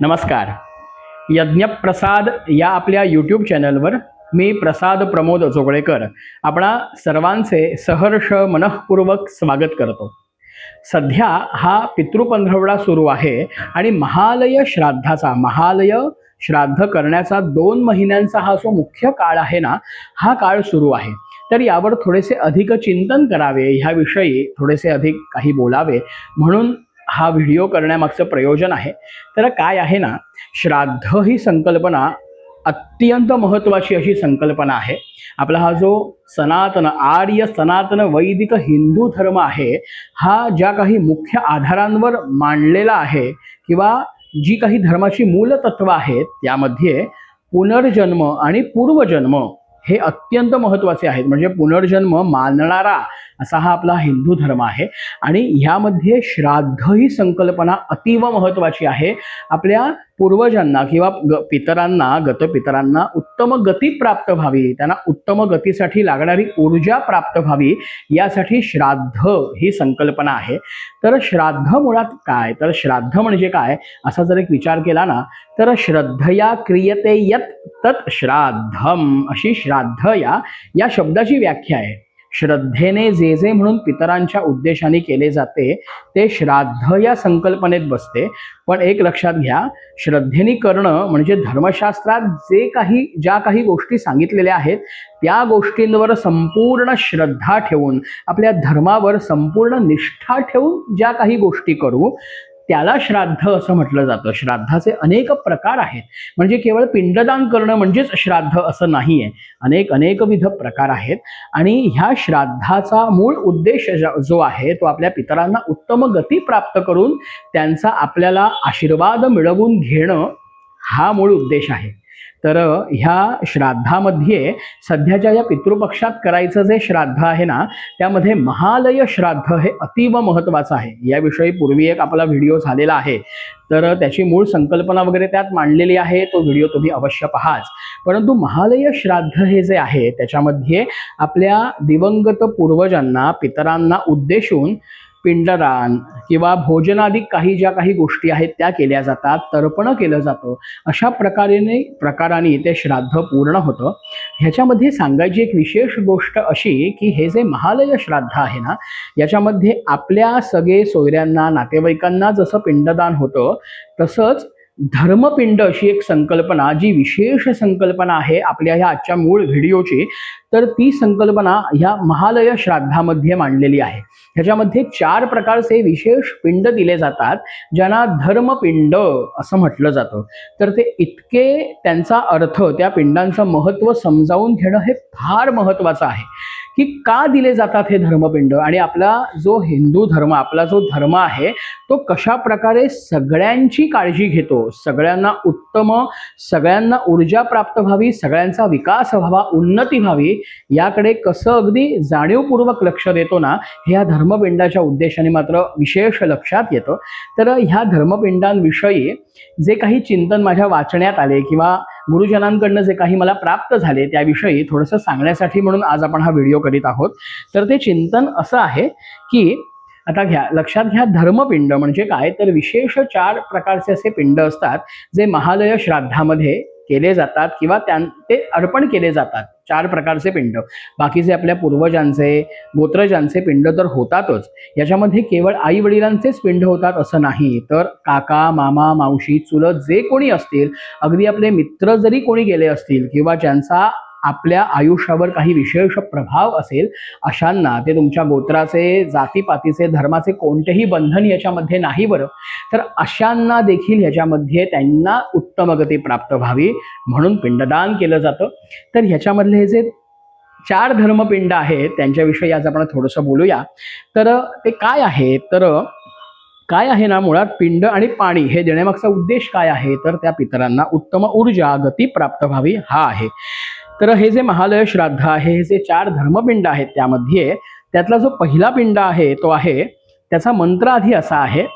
नमस्कार. यज्ञप्रसाद या आपल्या यूट्यूब चॅनलवर मी प्रसाद प्रमोद जोगळेकर आपणा सर्वांचे सहर्ष मनःपूर्वक स्वागत करतो. सध्या हा पितृपंधरवडा सुरू आहे आणि महालय श्राद्धाचा महालय श्राद्ध करण्याचा दोन महिन्यांचा हा जो मुख्य काळ आहे ना हा काळ सुरू आहे. तर यावर थोडेसे अधिक चिंतन करावे ह्याविषयी थोडेसे अधिक काही बोलावे. म्हणून हा व्हिडिओ करण्यामागचं प्रयोजन आहे. तर काय आहे ना श्राद्ध ही संकल्पना अत्यंत महत्त्वाची अशी संकल्पना आहे. आपला हा जो सनातन आर्य सनातन वैदिक हिंदू धर्म आहे हा ज्या काही मुख्य आधारांवर मांडलेला आहे किंवा जी काही धर्माची मूलतत्व आहेत त्यामध्ये पुनर्जन्म आणि पूर्वजन्म हे अत्यंत महत्त्वाचे आहेत. म्हणजे पुनर्जन्म मानणारा असा हा आपला हिंदू धर्म आहे. आणि ह्यामध्ये श्राद्ध ही संकल्पना अतीव महत्त्वाची आहे. आपल्या पूर्वजांना किंवा ग पितरांना गतपितरांना उत्तम गती प्राप्त व्हावी. त्यांना उत्तम गतीसाठी लागणारी ऊर्जा प्राप्त व्हावी. यासाठी श्राद्ध ही संकल्पना आहे. तर श्राद्ध मुळात काय? तर श्राद्ध म्हणजे काय? असा जर एक विचार केला ना तर श्रद्धया क्रियते यत तत् श्राद्धम. अशी श्राद्ध या या शब्दाची व्याख्या आहे. श्रद्धेने जे जे म्हणून पितरांच्या उद्देशाने केले जाते ते श्राद्ध या संकल्पनेत बसते. पण एक लक्षात घ्या श्रद्धेने करणं म्हणजे धर्मशास्त्रात जे काही ज्या काही गोष्टी सांगितलेल्या आहेत त्या गोष्टींवर संपूर्ण श्रद्धा ठेवून आपल्या धर्मावर संपूर्ण निष्ठा ठेवून ज्या काही गोष्टी करू त्याला श्राद्ध असं म्हटलं जातं. श्राद्धाचे अनेक प्रकार आहेत. म्हणजे केवळ पिंडदान करणं म्हणजेच श्राद्ध असं नाही आहे अनेक अनेकविध प्रकार आहेत. आणि ह्या श्राद्धाचा मूळ उद्देश जो आहे तो आपल्या पितरांना उत्तम गती प्राप्त करून त्यांचा आपल्याला आशीर्वाद मिळवून घेणं हा मूळ उद्देश आहे. तर ह्या श्राद्धामध्ये सध्याच्या या पितृपक्षात करायचं जे श्राद्ध आहे ना त्यामध्ये महालय श्राद्ध हे अतीव महत्त्वाचं आहे. याविषयी पूर्वी एक आपला व्हिडिओ झालेला आहे. तर त्याची मूळ संकल्पना वगैरे त्यात मांडलेली आहे. तो व्हिडिओ तुम्ही अवश्य पहाच. परंतु महालय श्राद्ध हे जे आहे त्याच्यामध्ये आपल्या दिवंगत पूर्वजांना पितरांना उद्देशून पिंडदान किंवा भोजनादी काही ज्या काही गोष्टी आहेत त्या केल्या जातात तर्पण केलं जातं. अशा प्रकारेने प्रकाराने ते श्राद्ध पूर्ण होतं. ह्याच्यामध्ये सांगायची एक विशेष गोष्ट अशी की हे जे महालय श्राद्ध आहे ना याच्यामध्ये आपल्या सगळे सोयऱ्यांना नातेवाईकांना जसं पिंडदान होतं तसंच धर्मपिंड अशी एक संकल्पना जी विशेष संकल्पना आहे आपल्या ह्या आजच्या मूळ व्हिडिओची तर ती संकल्पना ह्या महालय श्राद्धामध्ये मांडलेली आहे. ह्याच्यामध्ये चार प्रकारचे विशेष पिंड दिले जातात ज्यांना धर्मपिंड असं म्हटलं जातं. तर ते इतके त्यांचा अर्थ त्या पिंडांचं महत्त्व समजावून घेणं हे फार महत्त्वाचं आहे. की का दिले जातात हे धर्मपिंड? आणि आपला जो हिंदू धर्म आपला जो धर्म आहे तो कशा प्रकारे सगळ्यांची काळजी घेतो? सगळ्यांना उत्तम सगळ्यांना ऊर्जा प्राप्त व्हावी सगळ्यांचा विकास व्हावा उन्नती व्हावी याकडे कसं अगदी जाणीवपूर्वक लक्ष देतो ना हे या धर्मपिंडाच्या उद्देशाने मात्र विशेष लक्षात येतं. तर ह्या धर्मपिंडांविषयी जे काही चिंतन माझ्या वाचण्यात आले किंवा गुरुजनांकडनं जे काही मला प्राप्त झाले त्याविषयी थोडंसं सांगण्यासाठी म्हणून आज आपण हा व्हिडिओ करीत आहोत. तर ते चिंतन असं आहे की आता घ्या लक्षात घ्या धर्मपिंड म्हणजे काय? तर विशेष चार प्रकारचे असे पिंड असतात जे महालय श्राद्धामध्ये केले जातात किंवा त्यां ते अर्पण केले जातात. चार प्रकारचे पिंड. बाकीचे आपल्या पूर्वजांचे गोत्रजांचे पिंड तर होतातच. याच्यामध्ये केवळ आई वडिलांचेच पिंड होतात असं नाही. तर काका मामा मावशी चुलत जे कोणी असतील अगदी आपले मित्र जरी कोणी गेले असतील किंवा ज्यांचा आपल्या आयुष्यावर काही विशेष प्रभाव असेल अशांना ते तुमच्या गोत्राचे जातीपातीचे धर्माचे कोणतेही बंधन याच्यामध्ये नाही बरं. तर अशांना देखील ह्याच्यामध्ये त्यांना उत्तम गती प्राप्त व्हावी म्हणून पिंडदान केलं जातं. तर ह्याच्यामधले हे जे चार धर्मपिंड आहेत त्यांच्याविषयी आज आपण थोडंसं बोलूया. तर ते काय आहे? तर काय आहे ना मुळात पिंड आणि पाणी हे देण्यामागचा उद्देश काय आहे? तर त्या पितरांना उत्तम ऊर्जा गती प्राप्त व्हावी हा आहे. तर हे जे महालय श्राद्ध आहे हे जे चार धर्मपिंड आहेत त्यामध्ये त्यातला जो पहिला पिंड आहे तो आहे त्याचा मंत्र आधी असा आहे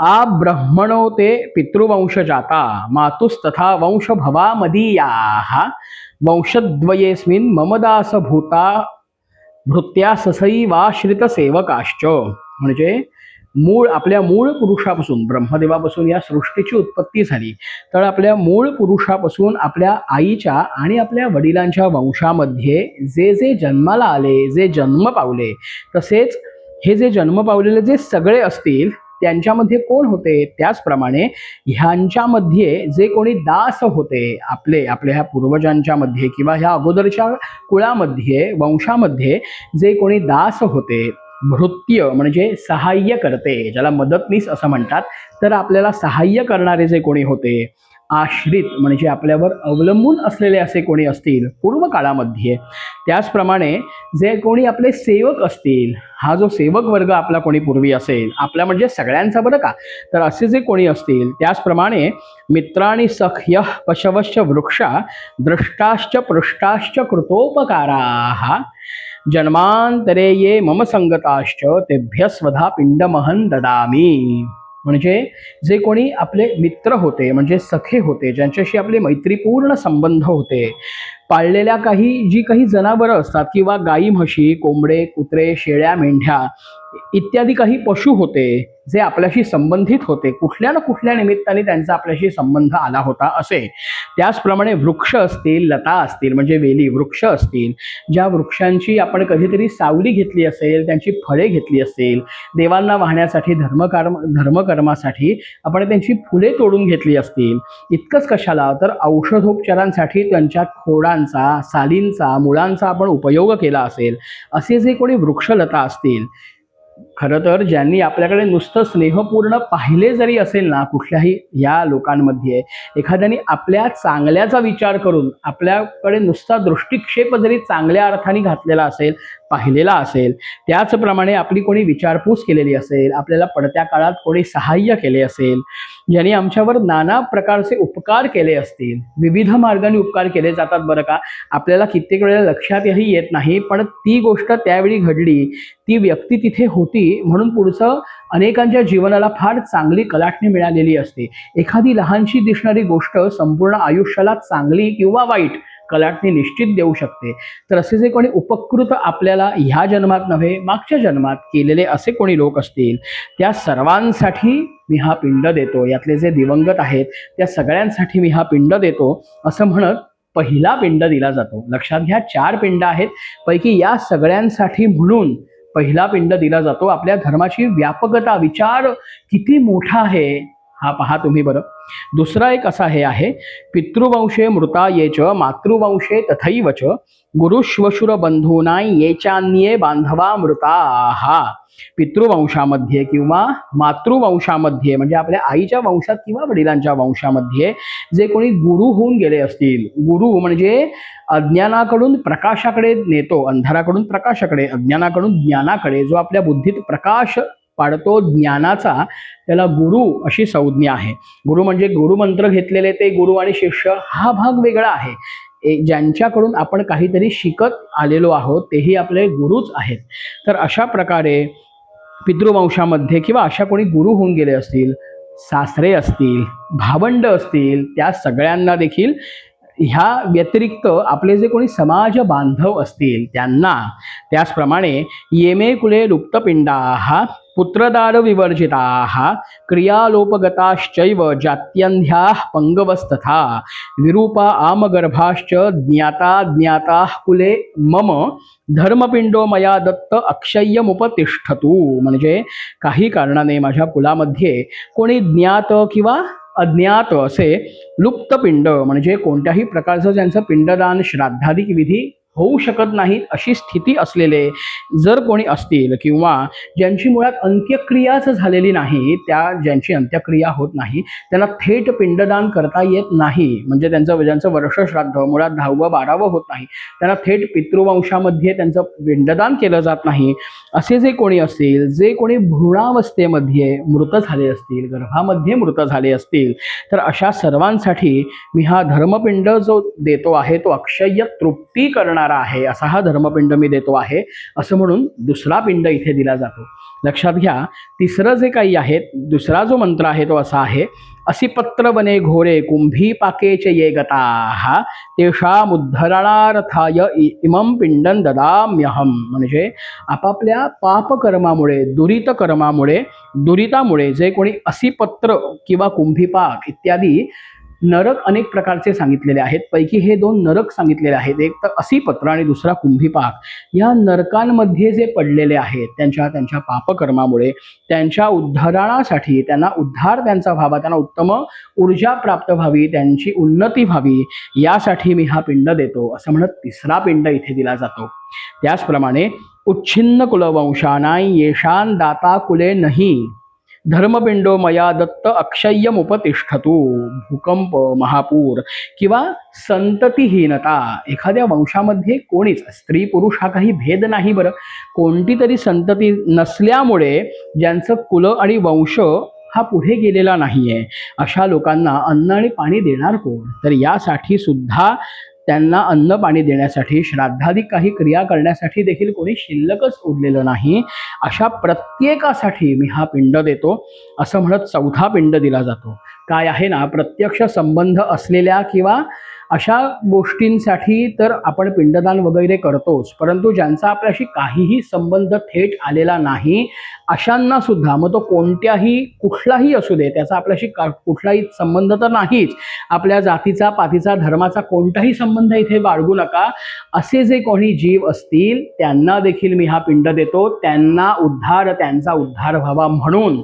आ ब्रह्मणो ते पितृवंश जाता मातुस्तथा वंश भवा मदीया वंशद्वयेस्मिन् ममदास भूता भृत्या ससैवाश्रित सेवकाश्च म्हणजे मूळ आपल्या मूळ पुरुषापासून ब्रह्मदेवापासून या सृष्टीची उत्पत्ती झाली. तर आपल्या मूळ पुरुषापासून आपल्या आईच्या आणि आपल्या वडिलांच्या वंशामध्ये जे जे जन्माला आले जे जन्म पावले तसेच हे जे जन्म पावलेले जे सगळे असतील त्यांच्यामध्ये कोण होते? त्याचप्रमाणे ह्यांच्यामध्ये जे कोणी दास होते आपले आपल्या ह्या पूर्वजांच्या मध्ये किंवा ह्या अगोदरच्या कुळामध्ये वंशामध्ये जे कोणी दास होते भृत्य म्हणजे सहाय्य करते ज्याला मदतनीस असं म्हणतात. तर आपल्याला सहाय्य करणारे जे कोणी होते आश्रित म्हणजे आपल्यावर अवलंबून असलेले असे कोणी असतील पूर्व काळामध्ये त्याचप्रमाणे जे कोणी आपले सेवक असतील हा जो सेवक वर्ग आपला कोणी पूर्वी असेल आपला म्हणजे सगळ्यांचा बरं का? तर असे जे कोणी असतील त्याचप्रमाणे मित्राणी सख्य पशवश्च वृक्षा द्रष्टाश्च पृष्टाश्च कृतोपकारा जन्मांतरे ये मम संगताश्च तेभ्य स्वधा पिंडमहन ददामी. म्हणजे जे कोणी आपले मित्र होते म्हणजे सखे होते ज्यांच्याशी आपले मैत्रीपूर्ण संबंध होते पाळलेल्या काही जी काही जनावरं असतात किंवा गाई म्हशी कोंबडे कुत्रे शेळ्या मेंढ्या इत्यादी काही पशु होते जे आपल्याशी संबंधित होते. कुठल्या ना कुठल्या निमित्ताने त्यांचा आपल्याशी संबंध आला होता असे. त्याचप्रमाणे वृक्ष असतील लता असतील म्हणजे वेली वृक्ष असतील ज्या वृक्षांची आपण कधीतरी सावली घेतली असेल त्यांची फळे घेतली असेल देवांना वाहण्यासाठी धर्मकर्म धर्मकर्मासाठी आपण त्यांची फुले तोडून घेतली असतील. इतकंच कशाला? तर औषधोपचारांसाठी त्यांच्या खोडांचा सालींचा मुळांचा आपण उपयोग केला असेल. असे जे कोणी वृक्षलता असतील खरं तर ज्यांनी आपल्याकडे नुसतं स्नेहपूर्ण पाहिले जरी असेल ना कुठल्याही या लोकांमध्ये एखाद्याने आपल्या चांगल्याचा विचार करून आपल्याकडे नुसता दृष्टिक्षेप जरी चांगल्या अर्थाने घातलेला असेल पाहिलेला असेल त्याचप्रमाणे आपली कोणी विचारपूस केलेली असेल आपल्याला पडत्या काळात कोणी सहाय्य केले असेल ज्यांनी आमच्यावर नाना प्रकारचे उपकार केले असतील. विविध मार्गाने उपकार केले जातात बरं का? आपल्याला कित्येक वेळेला लक्षातही येत नाही पण ती गोष्ट त्यावेळी घडली. ती व्यक्ती तिथे होती म्हणून पुढचं अनेकांच्या जीवनाला फार चांगली कलाटणी मिळालेली असते. एखादी लहानशी दिसणारी गोष्ट संपूर्ण आयुष्याला चांगली किंवा वाईट कलाटणी निश्चित देऊ शकते. तर असे जे कोणी उपकृत आपल्याला ह्या जन्मात नव्हे मागच्या जन्मात केलेले असे कोणी लोक असतील त्या सर्वांसाठी मी हा पिंड देतो. यातले जे दिवंगत आहेत त्या सगळ्यांसाठी मी हा पिंड देतो. असं म्हणत पहिला पिंड दिला जातो. लक्षात घ्या चार पिंड आहेत. पैकी या सगळ्यांसाठी म्हणून पहिला पिंड दिला जातो. आपल्या धर्माची व्यापकता विचार किती मोठा आहे. हा पहा तुम्ही बरं. दुसरा एक असा हे आहे पितृवंशे मृता येच च मातृवंशे तथैव च गुरुश्वशुर बंधूना येचान्ये बांधवा मृता. हा पितृवंशामध्ये किंवा मातृवंशामध्ये म्हणजे आपल्या आईच्या वंशात किंवा वडिलांच्या वंशामध्ये जे कोणी गुरु होऊन गेले असतील गुरु म्हणजे अज्ञानाकडून प्रकाशाकडे नेतो अंधाराकडून प्रकाशाकडे अज्ञानाकडून ज्ञानाकडे जो आपल्या बुद्धीत प्रकाश पाडतो ज्ञानाचा त्याला गुरु अशी संज्ञा आहे. गुरु म्हणजे गुरुमंत्र घेतलेले ते गुरु आणि शिष्य हा भाग वेगळा आहे. ए- ज्यांच्याकडून आपण काहीतरी शिकत आलेलो आहोत तेही आपले गुरुच आहेत. तर अशा प्रकारे पितृवंशामध्ये किंवा अशा कोणी गुरु होऊन गेले असतील सासरे असतील भावंड असतील त्या सगळ्यांना देखील ह्या व्यतिरिक्त आपले जे कोणी समाज बांधव असतील त्यांना त्याचप्रमाणे येमे कुले लुप्तपिंडा पुत्रदार विवर्जिता क्रियालोपगताश्चैव जात्यंध्या पंगवस्तथा विरूपा आमगर्भाश्च ज्ञाता ज्ञाता कुले मम धर्मपिंडो मया दत्त अक्षय्यमुपतिष्ठतू। म्हणजे काही कारणाने माझ्या कुलामध्ये कोणी ज्ञात किंवा अज्ञात असे लुप्तपिंड म्हणजे कोणत्याही प्रकारचं ज्यांचं पिंडदान श्राद्धादिक विधी होऊ शकत नाहीत अशी स्थिती असलेले जर कोणी असतील किंवा ज्यांची मुळात अंत्यक्रियाच झालेली नाही त्या ज्यांची अंत्यक्रिया होत नाही त्यांना थेट पिंडदान करता येत नाही. म्हणजे त्यांचं ज्यांचं वर्षश्राद्ध मुळात दहावं बारावं होत नाही त्यांना थेट पितृवंशामध्ये त्यांचं पिंडदान केलं जात नाही. असे जे कोणी असतील जे कोणी भ्रूणावस्थेमध्ये मृत झाले असतील गर्भामध्ये मृत झाले असतील तर अशा सर्वांसाठी मी हा धर्मपिंड जो देतो आहे तो अक्षय्य तृप्ती करणार आहे असा हा धर्मपिंड मी देतो आहे. असं म्हणून दुसरा पिंड इथे दिला जातो. लक्षात घ्या तिसरं जे काही आहे दुसरा जो मंत्र आहे तो असा आहे असिपत्र बने घोरे कुंभी पाकेचे ये गताः तेषामुद्धरणार्थाय इ- इमं पिंडं ददाम्यहम म्हणजे आपापल्या पापकर्मामुळे दुरित कर्मामुळे दुरितामुळे जे कोणी असिपत्र किंवा कुंभीपाक इत्यादी नरक अनेक प्रकारचे सांगितलेले आहेत. पैकी हे दोन नरक सांगितलेले आहेत. एक तर असिपत्र आणि दुसरा कुंभीपाक. या नरकांमध्ये जे पडलेले आहेत त्यांच्या त्यांच्या पापकर्मामुळे त्यांच्या उद्धरणासाठी त्यांना उद्धार त्यांचा व्हावा त्यांना उत्तम ऊर्जा प्राप्त व्हावी त्यांची उन्नती व्हावी यासाठी मी हा पिंड देतो. असं म्हणत तिसरा पिंड इथे दिला जातो. त्याचप्रमाणे उच्छिन्न कुलवंशानाय येशान दाता कुले नाही. धर्मपिंडो मया दत्त अक्षय्यम उपतिष्ठतो भूकंप महापूर किंवा संततीहीनता. एखाद्या वंशामध्ये कोणीच स्त्री पुरुष हा काही भेद नाही बरं. कोणती तरी संतती नसल्यामुळे ज्यांचं कुल आणि वंश हा पुढे गेलेला नाही आहे अशा लोकांना अन्न आणि पाणी देणार कोण? तर यासाठी सुद्धा त्यांना अन्न पाणी देण्यासाठी श्राद्धाधिक काही क्रिया करण्यासाठी देखील कोणी शिल्लकच उरलेलं नाही. अशा प्रत्येकासाठी मी हा पिंड देतो. असं म्हणत चौथा पिंड दिला जातो. काय आहे ना प्रत्यक्ष संबंध असलेल्या किंवा अशा गोष्टींसाठी तर आपण पिंडदान वगैरे करतोच परंतु ज्यांचा आपल्याशी काहीही संबंध थेट आलेला नाही अशांना सुद्धा मग तो कोणत्याही कुठलाही असू दे त्याचा आपल्याशी का कुठलाही संबंध तर नाहीच आपल्या जातीचा पातीचा धर्माचा कोणताही संबंध इथे बाळगू नका. असे जे कोणी जीव असतील त्यांना देखील मी हा पिंड देतो त्यांना उद्धार त्यांचा उद्धार व्हावा म्हणून.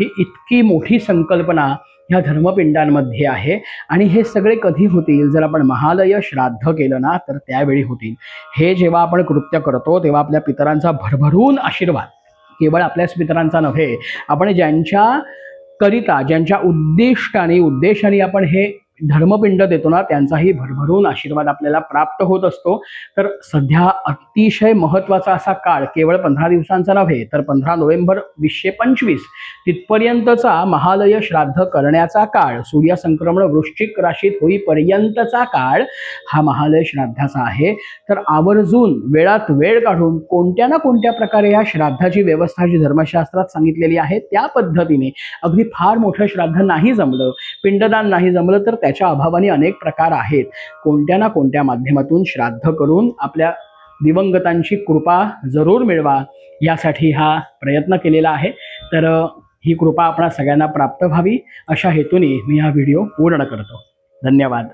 ही इतकी मोठी संकल्पना ह्या धर्मपिंडांमध्ये आहे. आणि हे सगळे कधी होतील? जर आपण महालय श्राद्ध केलं ना तर त्यावेळी होतील. हे जेव्हा आपण कृत्य करतो तेव्हा आपल्या पितरांचा भरभरून आशीर्वाद. केवळ आपल्याच पितरांचा नव्हे आपण ज्यांच्या करिता ज्यांच्या उद्दिष्टाने उद्देशाने आपण हे धर्मपिंड देतो ना त्यांचाही भरभरून आशीर्वाद आपल्याला प्राप्त होत असतो. तर सध्या अतिशय महत्त्वाचा असा काळ केवळ पंधरा दिवसांचा नव्हे तर पंधरा नोव्हेंबर वीसशे पंचवीस तिथपर्यंतचा महालय श्राद्ध करण्याचा काळ सूर्यसंक्रमण वृश्चिक राशीत होईपर्यंतचा काळ हा महालय श्राद्धाचा आहे. तर आवर्जून वेळात वेळ काढून कोणत्या ना कोणत्या प्रकारे या श्राद्धाची व्यवस्था जी धर्मशास्त्रात सांगितलेली आहे त्या पद्धतीने. अगदी फार मोठं श्राद्ध नाही जमलं पिंडदान नाही जमलं तर त्याच्या अभावाने अनेक प्रकार आहेत. कोणत्या ना कोणत्या माध्यमातून श्राद्ध करून आपल्या दिवंगतांची कृपा जरूर मिळवा यासाठी हा प्रयत्न केलेला आहे. तर ही कृपा आपणा सगळ्यांना प्राप्त व्हावी अशा हेतूने मी हा व्हिडिओ पूर्ण करतो. धन्यवाद.